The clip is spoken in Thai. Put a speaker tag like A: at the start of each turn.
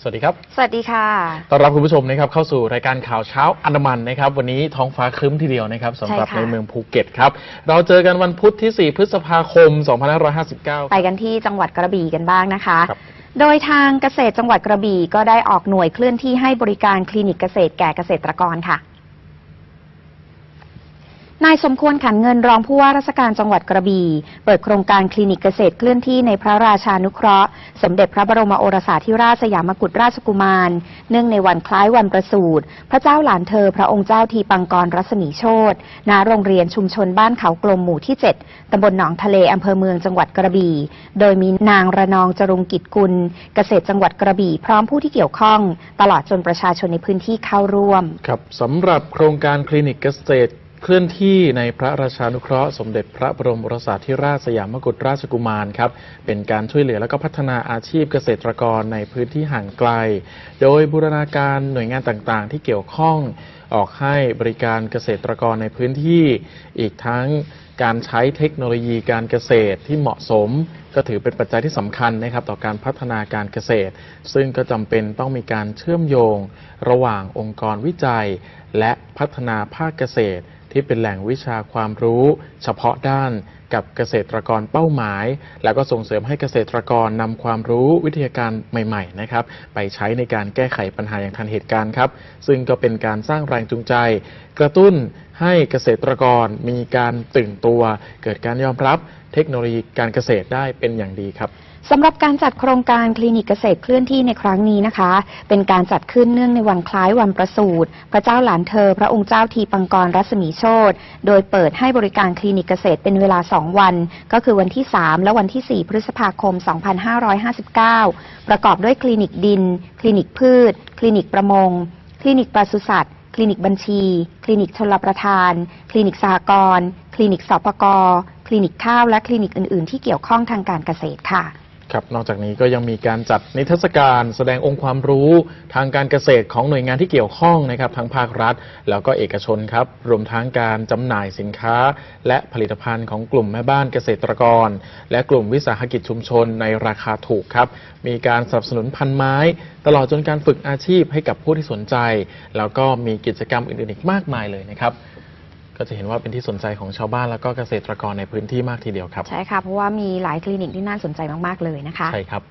A: สวัสดีครับ
B: สวัสดีค่ะ
A: ต้อนรับคุณผู้ชมนะครับเข้าสู่รายการข่าวเช้าอันดามันนะครับ วันนี้ท้องฟ้าครึ้มทีเดียวนะครับสำหรับ
B: ใช่ค่ะ
A: ในเมืองภูเก็ตครับ เราเจอกันวันพุธที่ 4 พฤษภาคม 2559
B: ไปกันที่จังหวัดกระบี่กันบ้างนะคะ
A: ครับ
B: โดยทางเกษตรจังหวัดกระบี่ก็ได้ออกหน่วยเคลื่อนที่ให้บริการคลินิกเกษตรแก่เกษตรกรค่ะ นายสมควรขันเงินรองผู้ว่าราชการจังหวัดกระบี่เปิดโครงการคลินิกเกษตรเคลื่อนที่ในพระราชานุเคราะห์ สมเด็จพระบรมโอรสาธิราชสยามกุฎราชกุมาร เนื่องในวันคล้ายวันประสูติพระเจ้าหลานเธอ พระองค์เจ้าทีปังกรรัศมีโชตณโรงเรียนชุมชนบ้านเขากลมหมู่ที่ 7 ตำบลหนองทะเลอำเภอเมืองจังหวัดกระบี่ โดยมีนางระนองจรุงกิจกุล เกษตรจังหวัดกระบี่ พร้อมผู้ที่เกี่ยวข้อง ตลอดจนประชาชนในพื้นที่เข้าร่วม
A: ครับสำหรับโครงการคลินิกเกษตร เคลื่อนที่ในพระราชานุเคราะห์สมเด็จพระบรมโอรสาธิราชสยามกุฎราชกุมารครับเป็นการช่วยเหลือและก็พัฒนาอาชีพเกษตรกรในพื้นที่ห่างไกล โดยบูรณาการหน่วยงานต่างๆ ที่เกี่ยวข้องออกให้บริการเกษตรกรในพื้นที่ อีกทั้งการใช้เทคโนโลยีการเกษตรที่เหมาะสม ก็ถือเป็นปัจจัยที่สำคัญนะครับต่อการพัฒนาการเกษตร ซึ่งก็จำเป็นต้องมีการเชื่อมโยง ระหว่างองค์กรวิจัย และพัฒนาภาคเกษตร ที่เป็นแหล่งวิชาความรู้ เฉพาะด้าน กับเกษตรกรเป้าหมาย แล้วก็ส่งเสริมให้เกษตรกรนำความรู้วิทยาการใหม่ๆนะครับไปใช้ในการแก้ไขปัญหาอย่างทันเหตุการณ์ครับซึ่งก็เป็นการสร้างแรงจูงใจ กระตุ้นให้เกษตรกรมีการตื่นตัว เกิดการยอมรับเทคโนโลยีการเกษตรได้เป็นอย่างดีครับ
B: สำหรับการจัดโครงการคลินิกเกษตรเคลื่อนที่ในครั้งนี้นะคะ เป็นการจัดขึ้นเนื่องในวันคล้ายวันประสูติพระเจ้าหลานเธอ พระองค์เจ้าทีปังกรรัศมีโชตโดยเปิดให้บริการคลินิกเกษตรเป็นเวลา2 วัน ก็คือวันที่ 3 และวันที่ 4 พฤษภาคม 2559 ประกอบด้วยคลินิกดิน คลินิกพืช คลินิกประมง คลินิกปศุสัตว์ คลินิกบัญชี คลินิกชลประทาน คลินิกสหกรณ์ คลินิกสปก คลินิกข้าว และคลินิกอื่น ๆ ที่เกี่ยวข้องทางการเกษตรค่ะ
A: ครับนอกจากนี้ก็ยังมีการจัดนิทรรศการแสดงองค์ความรู้ทางการเกษตรของหน่วยงานที่เกี่ยวข้องนะครับทั้งภาครัฐ แล้วก็เอกชนครับ รวมทั้งการจำหน่ายสินค้า และผลิตภัณฑ์ของกลุ่มแม่บ้านเกษตรกร และกลุ่มวิสาหกิจชุมชนในราคาถูกครับ มีการสนับสนุนพันไม้ ตลอดจนการฝึกอาชีพให้กับผู้ที่สนใจ แล้วก็มีกิจกรรมอื่นๆอีกมากมายเลยนะครับ ก็จะเห็นว่าเป็นที่สนใจของชาวบ้านแล้วก็เกษตรกรในพื้นที่มากทีเดียวครับ
B: ใช่ค่ะ เพราะว่ามีหลายคลินิกที่น่าสนใจมาก ๆ เลยนะคะ
A: ใช่ครับ